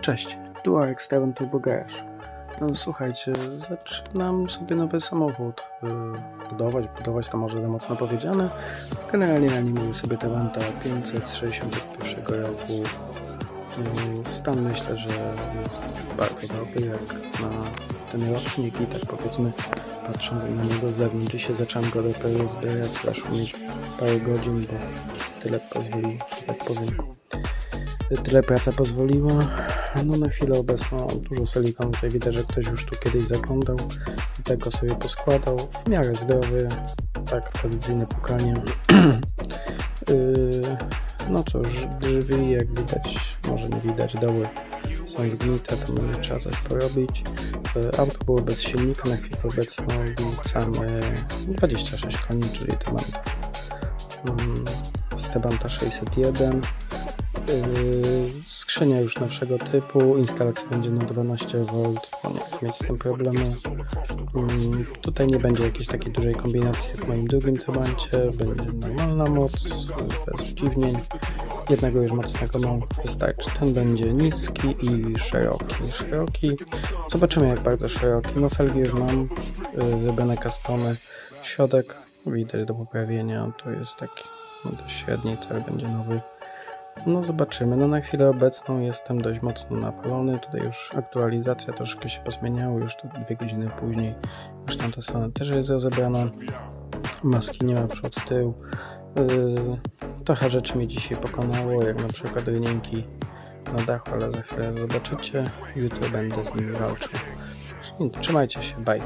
Cześć, tu Arek Steven Turbo Garage. No, słuchajcie, zaczynam sobie nowy samochód yy, budować. Budować to może za mocno powiedziane. Generalnie animuję sobie Tevanta 561 roku. Yy, Stan myślę, że jest bardzo dobry jak na ten rocznik i tak powiedzmy patrząc na niego z zewnątrz. Dzisiaj zacząłem go dopiero zbierać, zeszło mi parę godzin, bo tyle pozwoli, że tak powiem tyle praca pozwoliła. No na chwilę obecną dużo silikonu. Tutaj widać, że ktoś już tu kiedyś zaglądał i tego sobie poskładał. W miarę zdrowy, tak tradycyjne pukanie. Yy, no cóż, drzwi jak widać, może nie widać, doły są zgnite, to będzie trzeba coś porobić. Yy, Auto było bez silnika, na chwilę obecną wrzucamy 26 koni, czyli to mam Stebanta 601 Yy, skrzynia już nowszego typu, instalacja będzie na 12V, bo nie chcę mieć z tym problemu. Yy, tutaj nie będzie jakiejś takiej dużej kombinacji jak w moim drugim tebancie, będzie normalna moc, yy, bez dziwnień. Jednego już mocnego mam, wystarczy. Ten będzie niski i szeroki. Szeroki, zobaczymy jak bardzo szeroki. No felgi już mam, yy, zrobione customy. Środek widać do poprawienia, to jest taki no, dość średni, cel będzie nowy. No zobaczymy. No na chwilę obecną jestem dość mocno napalony. Tutaj już aktualizacja troszkę się pozmieniała, już to dwie godziny później. Już tamta strona też jest rozebrana. Maski nie ma przód, tył. Yy, trochę rzeczy mi dzisiaj pokonało, jak na przykład rynienki na dachu, ale za chwilę zobaczycie. Jutro będę z nimi walczył. Trzymajcie się, bye.